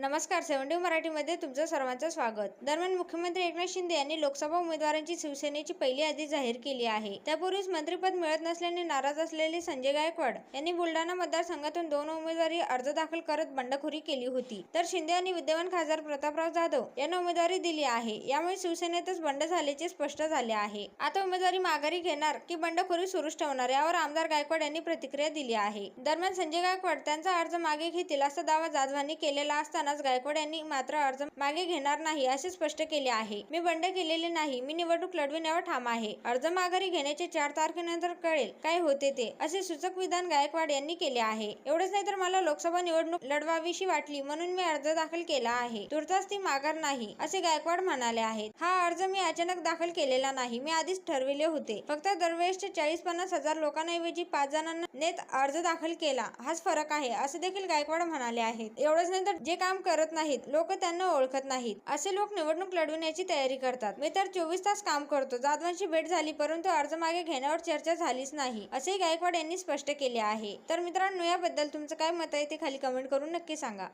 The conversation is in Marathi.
नमस्कार सेव्हन्टी मराठीमध्ये तुमचं सर्वांचं स्वागत. दरम्यान मुख्यमंत्री एकनाथ शिंदे यांनी लोकसभा उमेदवारांची शिवसेनेची पहिली यादी जाहीर केली आहे. त्यापूर्वीच मंत्रिपद मिळत नसल्याने नाराज असलेले संजय गायकवाड यांनी बुलढाणा मतदारसंघातून दोन उमेदवारी अर्ज दाखल करत बंडखोरी केली होती. तर शिंदे यांनी विद्यमान खासदार प्रतापराव जाधव यांना उमेदवारी दिली आहे. यामुळे शिवसेनेतच बंड झाल्याचे स्पष्ट झाले आहे. आता उमेदवारी माघारी घेणार की बंडखोरी सुरूच ठेवणार यावर आमदार गायकवाड यांनी प्रतिक्रिया दिली आहे. दरम्यान संजय गायकवाड त्यांचा अर्ज मागे घेतील असा दावा जाधवांनी केलेला असताना असतानाच गायकवाड यांनी मात्र अर्ज मागे घेणार नाही असे स्पष्ट केले आहे. मी बंड केलेले नाही. मी निवडणूक लढविण्यावर ठाम आहे. अर्ज माघारी घेण्याचे चार तारखेनंतर कळेल काय होते ते असे सूचक विधान गायकवाड यांनी केले आहे. एवढेच नाही तर मला लोकसभा निवडणूक लढवावीशी वाटली म्हणून मी अर्ज दाखल केला आहे. तुर्तास ती माघार नाही असे गायकवाड म्हणाले आहेत. हा अर्ज मी अचानक दाखल केलेला नाही. मी आधीच ठरविले होते. फक्त दरवेळेसच्या चाळीस पन्नास हजार लोकांऐवजी पाच जणांना नेत अर्ज दाखल केला. हाच फरक आहे असे देखील गायकवाड म्हणाले आहेत. एवढंच नाही तर जे काम काम करत नाहीत. लोक त्यांना ओळखत नाहीत. असे लोक निवडणूक लढवण्याची तयारी करतात. मी तर चोवीस तास काम करतो. जाधवांची भेट झाली परंतु अर्ज मागे घेण्यावर चर्चा झालीच नाही असे गायकवाड यांनी स्पष्ट केले आहे. तर मित्रांनो याबद्दल तुमचं काय मत आहे ते खाली कमेंट करून नक्की सांगा.